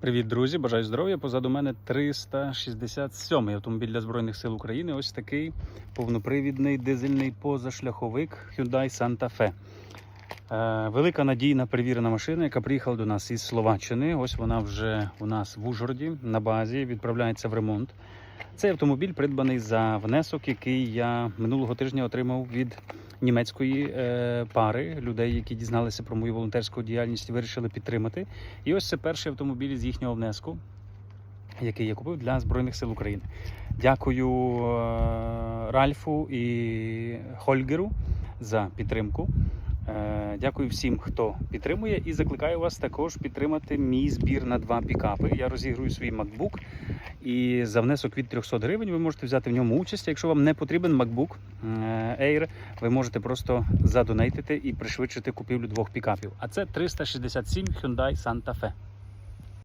Привіт, друзі! Бажаю здоров'я. Позаду мене 367-й автомобіль для Збройних сил України. Ось такий повнопривідний дизельний позашляховик Hyundai Santa Fe. Е, велика надійна перевірена машина, яка приїхала до нас із Словаччини. Ось вона вже у нас в Ужгороді на базі, відправляється в ремонт. Цей автомобіль придбаний за внесок, який я минулого тижня отримав від німецької е, пари людей, які дізналися про мою волонтерську діяльність, вирішили підтримати. І ось це перший автомобіль з їхнього внеску, який я купив для Збройних сил України. Дякую е, Ральфу і Хольгеру за підтримку. Е, Дякую всім, хто підтримує, і закликаю вас також підтримати мій збір на два пікапи. Я розігрую свій MacBook, і за внесок від 300 гривень ви можете взяти в ньому участь. Якщо вам не потрібен MacBook е, Air, ви можете просто задонейтити і пришвидшити купівлю двох пікапів. А це 367 Hyundai Santa Fe.